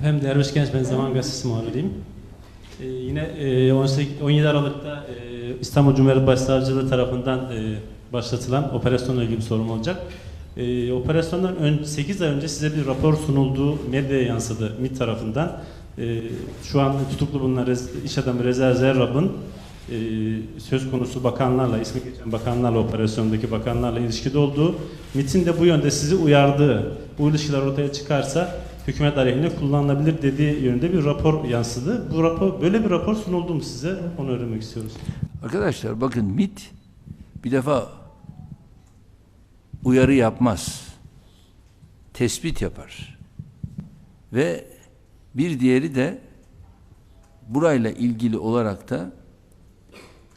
Hem Derviş Genç ben Zaman Gazetesi muhabiriyim. Ee, yine e, 18, 17 Aralık'ta e, İstanbul Cumhuriyet Başsavcılığı tarafından e, başlatılan operasyonla ilgili bir sorum olacak. E, operasyondan ön, 8 ay önce size bir rapor sunulduğu medyaya yansıdı MİT tarafından. E, şu an tutuklu bulunan rez, iş adamı Reza Zerrab'ın e, söz konusu bakanlarla, ismi geçen bakanlarla, operasyondaki bakanlarla ilişkide olduğu, MİT'in de bu yönde sizi uyardığı, bu ilişkiler ortaya çıkarsa hükümet aleyhine kullanılabilir dediği yönde bir rapor yansıdı. Bu rapor, böyle bir rapor sunuldu mu size? Onu öğrenmek istiyoruz. Arkadaşlar bakın MIT bir defa uyarı yapmaz. Tespit yapar. Ve bir diğeri de burayla ilgili olarak da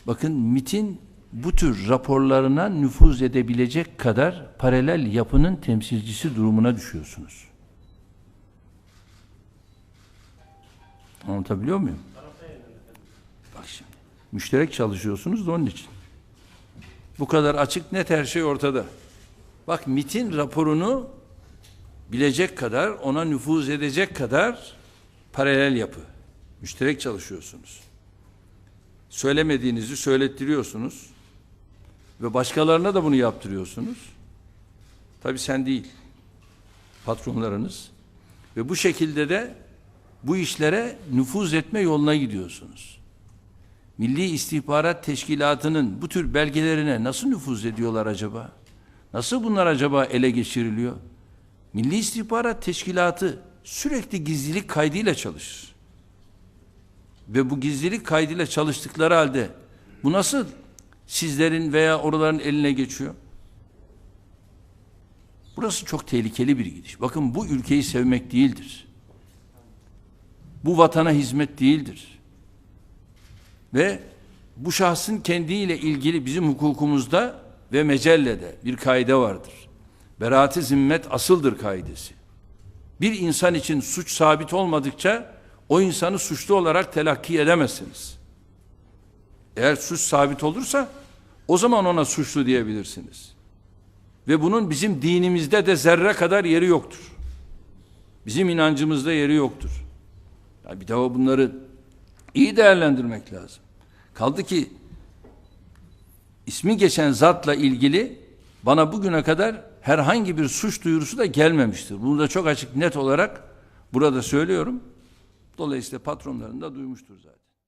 bakın MIT'in bu tür raporlarına nüfuz edebilecek kadar paralel yapının temsilcisi durumuna düşüyorsunuz. Anlatabiliyor muyum? Bak şimdi. Müşterek çalışıyorsunuz da onun için. Bu kadar açık net her şey ortada. Bak MIT'in raporunu bilecek kadar, ona nüfuz edecek kadar paralel yapı. Müşterek çalışıyorsunuz. Söylemediğinizi söylettiriyorsunuz. Ve başkalarına da bunu yaptırıyorsunuz. Tabii sen değil. Patronlarınız. Ve bu şekilde de bu işlere nüfuz etme yoluna gidiyorsunuz. Milli İstihbarat Teşkilatı'nın bu tür belgelerine nasıl nüfuz ediyorlar acaba? Nasıl bunlar acaba ele geçiriliyor? Milli İstihbarat Teşkilatı sürekli gizlilik kaydıyla çalışır. Ve bu gizlilik kaydıyla çalıştıkları halde bu nasıl sizlerin veya oraların eline geçiyor? Burası çok tehlikeli bir gidiş. Bakın bu ülkeyi sevmek değildir. Bu vatana hizmet değildir. Ve bu şahsın kendiyle ilgili bizim hukukumuzda ve mecellede bir kaide vardır. Beraat-i zimmet asıldır kaidesi. Bir insan için suç sabit olmadıkça o insanı suçlu olarak telakki edemezsiniz. Eğer suç sabit olursa o zaman ona suçlu diyebilirsiniz. Ve bunun bizim dinimizde de zerre kadar yeri yoktur. Bizim inancımızda yeri yoktur. Bir daha bunları iyi değerlendirmek lazım. Kaldı ki ismi geçen zatla ilgili bana bugüne kadar herhangi bir suç duyurusu da gelmemiştir. Bunu da çok açık net olarak burada söylüyorum. Dolayısıyla patronların da duymuştur zaten.